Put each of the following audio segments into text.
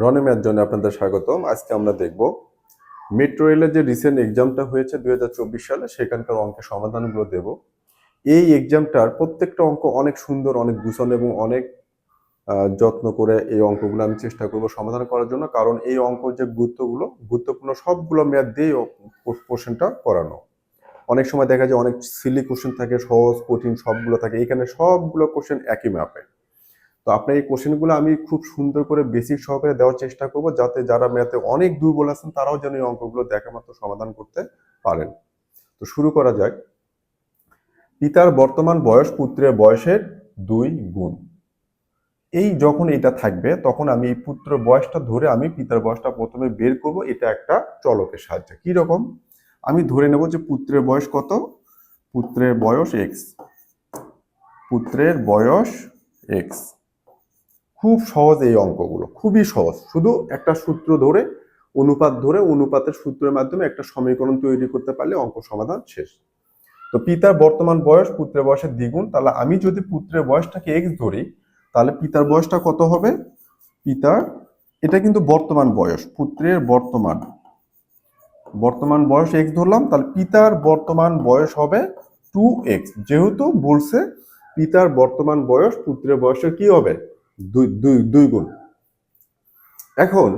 রনে math জন্য আপনাদের স্বাগতম। আজকে আমরা দেখব মেট্রো রেলের যে রিসেন্ট এক্সামটা হয়েছে দুই হাজার চব্বিশ সালে, সেখানকার অঙ্কের সমাধানগুলো দেব। এই এক্সামটার প্রত্যেকটা অঙ্ক অনেক সুন্দর, অনেক গুছানো এবং অনেক যত্ন করে এই অঙ্কগুলো আমি চেষ্টা করব সমাধান করার জন্য। কারণ এই অঙ্কর যে গুরুত্বগুলো, গুরুত্বপূর্ণ সবগুলো ম্যাথ দিয়েই কোশ্চেনটা করানো। অনেক সময় দেখা যায় অনেক সিলি কোশ্চেন থাকে, সহজ, কঠিন সবগুলো থাকে। এখানে সবগুলো কোশ্চেন একই ম্যাপে তো আপনার এই কোশ্চেনগুলো আমি খুব সুন্দর করে বেসিক সহকারে দেওয়ার চেষ্টা করব যাতে যারা ম্যাথে অনেক দুর্বল আছেন তারাও যেন এই অঙ্কগুলো দেখা মাত্র সমাধান করতে পারেন। তো শুরু করা যাক। পিতার বর্তমান বয়স পুত্রের বয়সের দুই গুণ। এই যখন এটা থাকবে, তখন আমি এই পুত্র বয়সটা ধরে আমি পিতার বয়সটা প্রথমে বের করব, এটা একটা চলকের সাহায্যে। কি রকম? আমি ধরে নেব যে পুত্রের বয়স কত? পুত্রের বয়স এক্স পুত্রের বয়স এক্স খুব সহজ এই অঙ্কগুলো, খুবই সহজ। শুধু একটা সূত্র ধরে, অনুপাত ধরে, অনুপাতের সূত্রের মাধ্যমে একটা সমীকরণ তৈরি করতে পারলে অঙ্ক সমাধান শেষ। তো পিতার বর্তমান বয়স, পুত্রের বয়সের দ্বিগুণ, তাহলে আমি যদি পুত্রের বয়সটাকে এক্স ধরি, তাহলে পিতার বয়সটা কত হবে? পিতার, এটা কিন্তু বর্তমান বয়স, পুত্রের বর্তমান। বর্তমান বয়স এক্স ধরলাম, তাহলে পিতার বর্তমান বয়স হবে টু এক্স যেহেতু বলছে, পিতার বর্তমান বয়স, পুত্রের বয়সের কি হবে? দুই দুই দুই গুণ। এখন,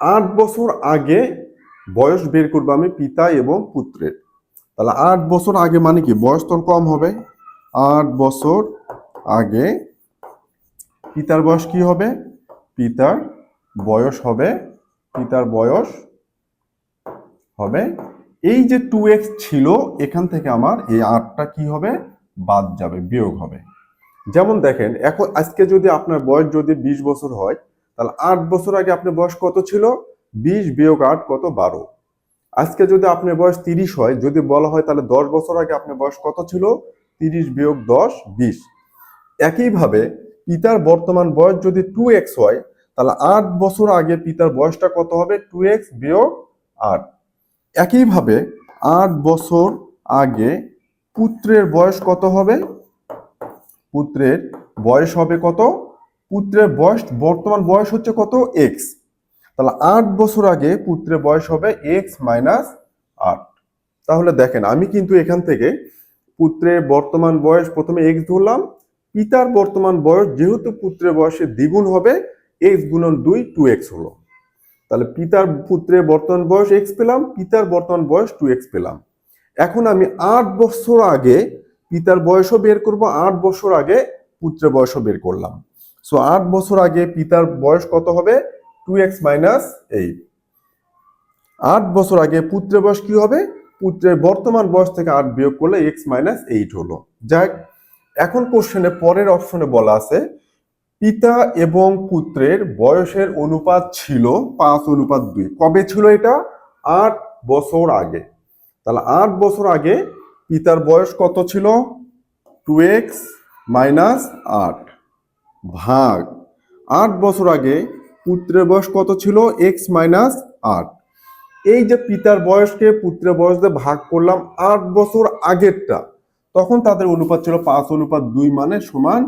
আট বছর আগে বয়স বের করব আমি পিতা এবং পুত্রের। তাহলে আট বছর আগে মানে কি? বয়স তখন কম হবে। আট বছর আগে পিতার বয়স কি হবে? পিতার বয়স হবে, পিতার বয়স হবে। এই যে টু এক্স ছিল, এখান থেকে আমার এই আটটা কি হবে? বাদ যাবে, বিয়োগ হবে। যেমন দেখেন, এখন আজকে যদি আপনার বয়স যদি বিশ বছর হয়, তাহলে আট বছর আগে আপনার বয়স কত ছিল? বিশ বিয়োগ আট কত? বারো। আজকে যদি আপনার বয়স তিরিশ হয়, যদি বলা হয় তাহলে দশ বছর আগে আপনার বয়স কত ছিল? তিরিশ বিয়োগ দশ, বিশ। একইভাবে পিতার বর্তমান বয়স যদি টু এক্স হয়, তাহলে আট বছর আগে পিতার বয়সটা কত হবে? টু এক্স বিয়োগ আট। একইভাবে আট বছর আগে পুত্রের বয়স কত হবে? পুত্রের বয়স হবে কত? পুত্রের বয়স, বর্তমান বয়স হচ্ছে কত? এক্স তাহলে আট বছর আগে পুত্রের বয়স হবে এক্স মাইনাস আট। তাহলে দেখেন, আমি কিন্তু এখান থেকে পুত্রের বর্তমান বয়স প্রথমে এক্স ধরলাম, পিতার বর্তমান বয়স যেহেতু পুত্রের বয়সে দ্বিগুণ হবে এক্স গুণন দুই টু এক্স হলো। তাহলে পিতার পুত্রের বর্তমান বয়স এক্স পেলাম, পিতার বর্তমান বয়স টু এক্স পেলাম। এখন আমি আট বছর আগে পিতার বয়সও বের করব, আট বছর আগে পুত্রের বয়সও বের করলাম। সো আট বছর আগে পিতার বয়স কত হবে? টু এক্স মাইনাস এইট আট বছর আগে পুত্রের বয়স কি হবে? পুত্রের বর্তমান বয়স থেকে আট বিয়োগ করলে এক্স মাইনাস এইট হলো। যাক, এখন কোশ্চেনে পরের অপশনে বলা আছে, পিতা এবং পুত্রের বয়সের অনুপাত ছিল পাঁচ অনুপাত দুই। কবে ছিল এটা? আট বছর আগে। তাহলে আট বছর আগে পিতার বয়স কত ছিল? টু এক্স মাইনাস আট। ভাগ। আট বছর আগে পুত্রের বয়স কত ছিল? এক্স মাইনাস আট। এই যে পিতার বয়সকে পুত্রের বয়স দিয়ে ভাগ করলাম আট বছর আগেরটা, তখন তাদের অনুপাত ছিল পাঁচ অনুপাত দুই মানে সমান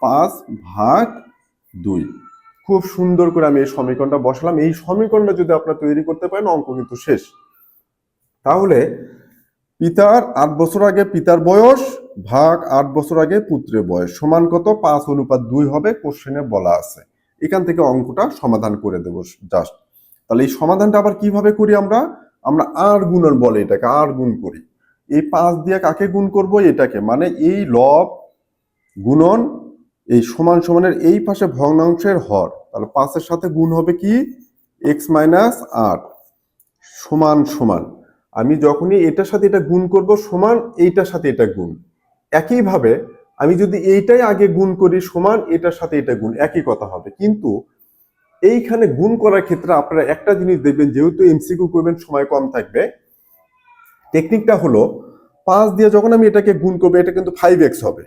পাঁচ ভাগ দুই। খুব সুন্দর করে আমি এই সমীকরণটা বসালাম। এই সমীকরণটা যদি আপনারা তৈরি করতে পারেন, অঙ্ক কিন্তু শেষ। তাহলে পিতার আট বছর আগে পিতার বয়স, ভাগ আট বছর আগে পুত্রের বয়স। সমান কত? পাঁচ অনুপাত দুই হবে কোশ্চেনে বলা আছে। এখান থেকে অঙ্কটা সমাধান করে দেবো জাস্ট তাহলে এই সমাধানটা আবার কীভাবে করি আমরা? আমরা আর গুণন বলে এটাকে, আর গুণ করি। এই পাঁচ দিয়ে কাকে গুণ করব? এটাকে। মানে এই লব গুণন এই সমান সমানের এই পাশে ভগ্নাংশের হর। তাহলে পাঁচের সাথে গুণ হবে কি? এক্স মাইনাস আট। সমান সমান। আমি যখনই এটার সাথে এটা গুণ করব সমান এইটার সাথে এটা গুণ। একইভাবে আমি যদি এইটাই আগে গুণ করি সমান এটার সাথে এটা গুণ, একই কথা হবে। কিন্তু এইখানে গুণ করার ক্ষেত্রে আপনারা একটা জিনিস দেখবেন, যেহেতু এমসিকিউ করবেন, সময় কম থাকবে। টেকনিকটা হলো, পাঁচ দিয়ে যখন আমি এটাকে গুণ করব, এটা কিন্তু ফাইভ এক্স হবে।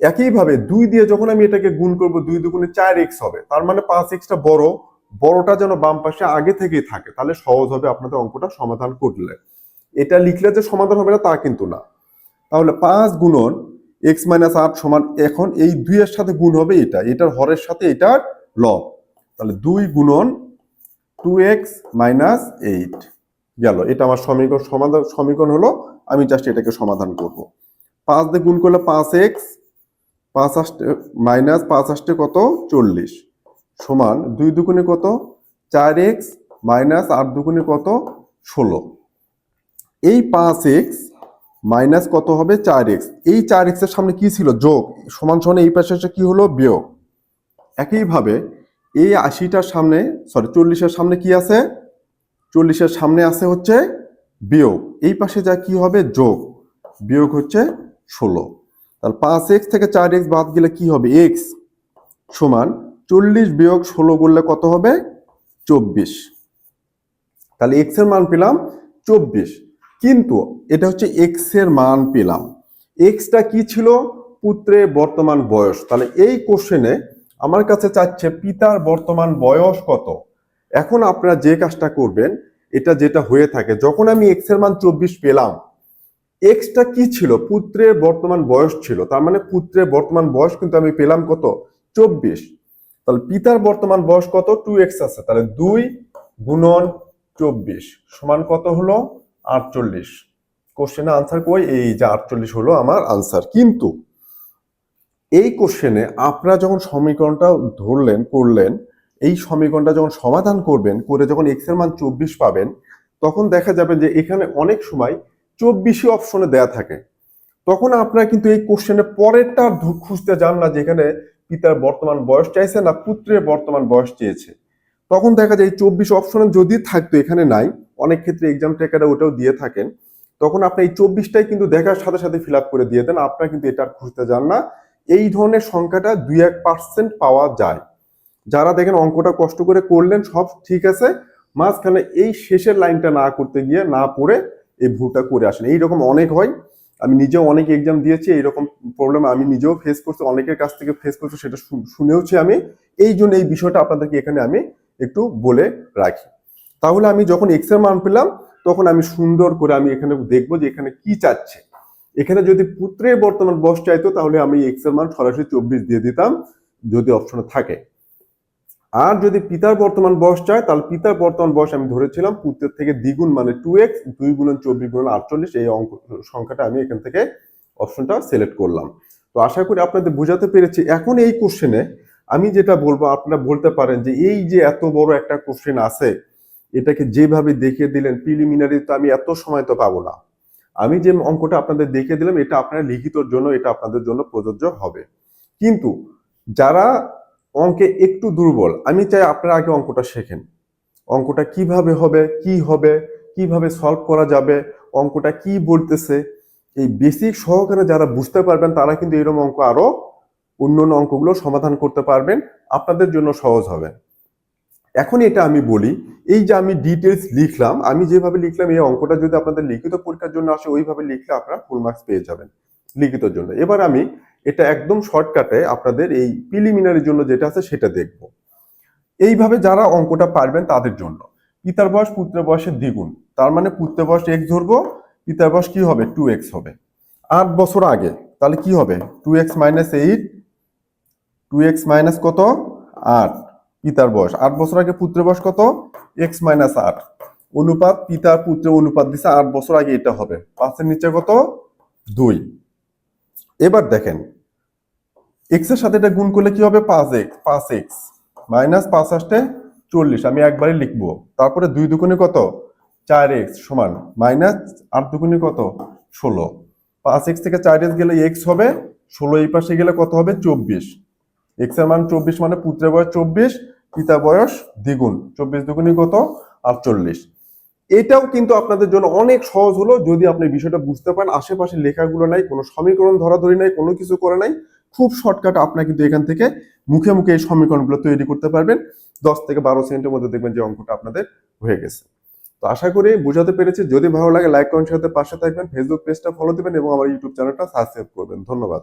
একইভাবে দুই দিয়ে যখন আমি এটাকে গুণ করব, দুই দুগুণে চার এক্স হবে। তার মানে পাঁচ এক্সটা বড় বড়টা যেন বাম পাশে আগে থেকেই থাকে, তাহলে সহজ হবে আপনাদের অঙ্কটা সমাধান করলে। এটা লিখলে যে সমাধান হবে না, তা কিন্তু না। তাহলে পাঁচ গুণন এক্স মাইনাস আট সমান এখন এই দুইয়ের সাথে গুণ হবে এটা, এটার হরের সাথে এটার লব। তাহলে দুই গুণন টু এক্স মাইনাস এইট গেল। এটা আমার সমীকরণ, সমাধান, সমীকরণ হলো, আমি জাস্ট এটাকে সমাধান করব। পাঁচ দিয়ে গুণ করলে পাঁচ এক্স, পাঁচ আষ্টে মাইনাস পাঁচ আষ্টে কত? চল্লিশ। সমান দুই দুগুণে কত? চার এক্স মাইনাস আট দুগুণে কত? ষোলো। এই পাঁচ এক্স মাইনাস কত হবে? চার এক্স। এই চার এক্সের সামনে কি ছিল? যোগ। সমান সমান এই পাশে এসে কি হলো? বিয়োগ। একইভাবে এই আশিটার সামনে সরি চল্লিশের সামনে কি আছে? চল্লিশের সামনে আছে হচ্ছে বিয়োগ। এই পাশে যা কি হবে? যোগ। বিয়োগ হচ্ছে ষোলো। তাহলে পাঁচ এক্স থেকে চার এক্স বাদ গেলে কি হবে? এক্স সমান চল্লিশ বিয়োগ ষোলো করলে কত হবে? চব্বিশ। তাহলে এক্সের মান পেলাম চব্বিশ। কিন্তু এটা হচ্ছে এক্সের মান পেলাম। এক্সটা কি ছিল? পুত্রের বর্তমান বয়স। তাহলে এই কোশ্চেনে আমার কাছে চাচ্ছে পিতার বর্তমান বয়স কত? এখন আপনারা যে কাজটা করবেন, এটা যেটা হয়ে থাকে, যখন আমি এক্সের মান চব্বিশ পেলাম এক্সটা কি ছিল? পুত্রের বর্তমান বয়স ছিল। তার মানে পুত্রের বর্তমান বয়স কিন্তু আমি পেলাম কত? চব্বিশ। তাহলে পিতার বর্তমান বয়স কত? টু এক্স আছে। তাহলে দুই গুণন চব্বিশ সমান কত হলো? আটচল্লিশ। কোশ্চেনে আনসার কই? এই যে আটচল্লিশ হলো আমার আনসার কিন্তু এই কোশ্চেনে আপনারা যখন সমীকরণটা ধরলেন, করলেন, এই সমীকরণটা যখন সমাধান করবেন, করে যখন এক্সের মান চব্বিশ পাবেন, তখন দেখা যাবে যে এখানে অনেক সময় চব্বিশই অপশনে দেয়া থাকে। তখন আপনারা কিন্তু এই কোশ্চেনে পরেরটা খুঁজতে যান না যেখানে পিতার বর্তমান বয়স চাইছে না পুত্রের বর্তমান বয়স চেয়েছে। তখন দেখা যায় চব্বিশ অপশনে যদি থাকতো, এখানে নাই, অনেক ক্ষেত্রে এক্সাম টেকারে ওটাও দিয়ে থাকেন, তখন আপনি এই চব্বিশটাই কিন্তু দেখার সাথে সাথে ফিল আপ করে দিয়ে দেন, আপনারা কিন্তু এটা খুঁজতে যান না। এই ধরনের সংখ্যাটা দুই এক পার্সেন্ট পাওয়া যায়। যারা দেখেন অঙ্কটা কষ্ট করে করলেন, সব ঠিক আছে, মাঝখানে এই শেষের লাইনটা না করতে গিয়ে না পড়ে এই ভুলটা করে আসেন। এইরকম অনেক হয়। আমি নিজেও অনেক এক্সাম দিয়েছি, এইরকম প্রবলেম আমি নিজেও ফেস করছি, অনেকের কাছ থেকে ফেস করছি, সেটা শুনেওছি আমি। এই জন্য এই বিষয়টা আপনাদেরকে এখানে আমি একটু বলে রাখি। তাহলে আমি যখন এক্সের মান পেলাম, তখন আমি সুন্দর করে আমি এখানে দেখব যে এখানে কি চাচ্ছে। এখানে যদি পুত্রের বর্তমান বস চাইতো, তাহলে আমি এক্সের মান সরাসরি চব্বিশ দিয়ে দিতাম, যদি অপশনে থাকে। আর যদি পিতার বর্তমান বয়স চায়, তাহলে পিতার বর্তমান বয়স আমি ধরেছিলাম পুত্রের থেকে দ্বিগুণ মানে টু এক্স দুই গুণন চব্বিশ গুণন আটচল্লিশ, এই অঙ্ক সংখ্যাটা আমি এখান থেকে অপশনটা সিলেক্ট করলাম। তো আশা করি আপনাদের বোঝাতে পেরেছি। এখন এই কোশ্চেনে আমি যেটা বলব, আপনারা বলতে পারেন যে এই যে এত বড় একটা কোশ্চেন আছে, এটাকে যেভাবে দেখিয়ে দিলেন প্রিলিমিনারি তো আমি এত সময় তো পাবো না। আমি যে অঙ্কটা আপনাদের দেখিয়ে দিলাম, এটা আপনারা লিখিতর জন্য, এটা আপনাদের জন্য প্রযোজ্য হবে। কিন্তু যারা অঙ্কে একটু দুর্বল। আমি চাই আপনারা আগে অঙ্কটা শেখেন। অঙ্কটা কীভাবে হবে, কি হবে, কীভাবে সলভ করা যাবে, অঙ্কটা কি বলতেছে? এই বেসিক সহকারে যারা বুঝতে পারবেন, তারা কিন্তু এরকম অঙ্ক আরও অন্য অন্য অঙ্কগুলো সমাধান করতে পারবেন। আপনাদের জন্য সহজ হবে। এখন এটা আমি বলি, এই যে আমি ডিটেলস লিখলাম, আমি যেভাবে লিখলাম, এই অঙ্কটা যদি আপনাদের লিখিত পরীক্ষার জন্য আসে, ওইভাবে লিখলে আপনারা ফুল মার্কস পেয়ে যাবেন লিখিতর জন্য। এবার আমি এটা একদম শর্টকাটে আপনাদের এই প্রিলিমিনারির জন্য যেটা আছে সেটা দেখব। এইভাবে যারা অঙ্কটা পারবেন তাদের জন্য। পিতার বয়স পুত্রের বয়সের দ্বিগুণ। তার মানে পুত্রের বয়স এক্স ধরবো, পিতার বয়স কি হবে? টু এক্স হবে। আট বছর আগে, তাহলে কি হবে? Two X minus eight two X minus কত? আট। পিতার বয়স। আট বছর আগে পুত্রের বয়স কত? এক্স মাইনাস আট। অনুপাত পিতার পুত্রের অনুপাত দিছে আট বছর আগে এটা হবে। পাঁচের নিচে কত? দুই। এবার দেখেন এক্সের সাথে এটা গুণ করলে কি হবে? পাঁচ এক্স পাঁচ এক্স মাইনাস পাঁচ আসতে চল্লিশ, আমি একবারই লিখব। তারপরে দুই দুগুণে কত? চার এক্স সমান। মাইনাস আট দুগুণে কত? ষোলো। পাঁচ এক্স থেকে চার এক্স গেলে এক্স হবে, ষোলো এই পাশে গেলে কত হবে? চব্বিশ। এক্সের মান চব্বিশ মানে পুত্রের বয়স চব্বিশ পিতা বয়স দ্বিগুণ। চব্বিশ দুগুণে কত? আটচল্লিশ। এটাও কিন্তু আপনাদের জন্য অনেক সহজ হলো। যদি আপনি বিষয়টা বুঝতে পারেন আশেপাশে লেখাগুলো নাই, কোনো সমীকরণ ধরাধরি নাই, কোনো কিছু করে নাই খুব শর্টকাট আপনার কিন্তু এখান থেকে মুখে মুখে এই সমীকরণগুলো তৈরি করতে পারবেন। দশ থেকে বারো সেকেন্ডের মধ্যে দেখবেন যে অঙ্কটা আপনাদের হয়ে গেছে। তো আশা করি বোঝাতে পেরেছি। যদি ভালো লাগে লাইক কমেন্ট সাথে পাশে থাকবেন। ফেসবুক পেজটা ফলো দিবেন এবং আমার ইউটিউব চ্যানেলটা সাবস্ক্রাইব করবেন। ধন্যবাদ।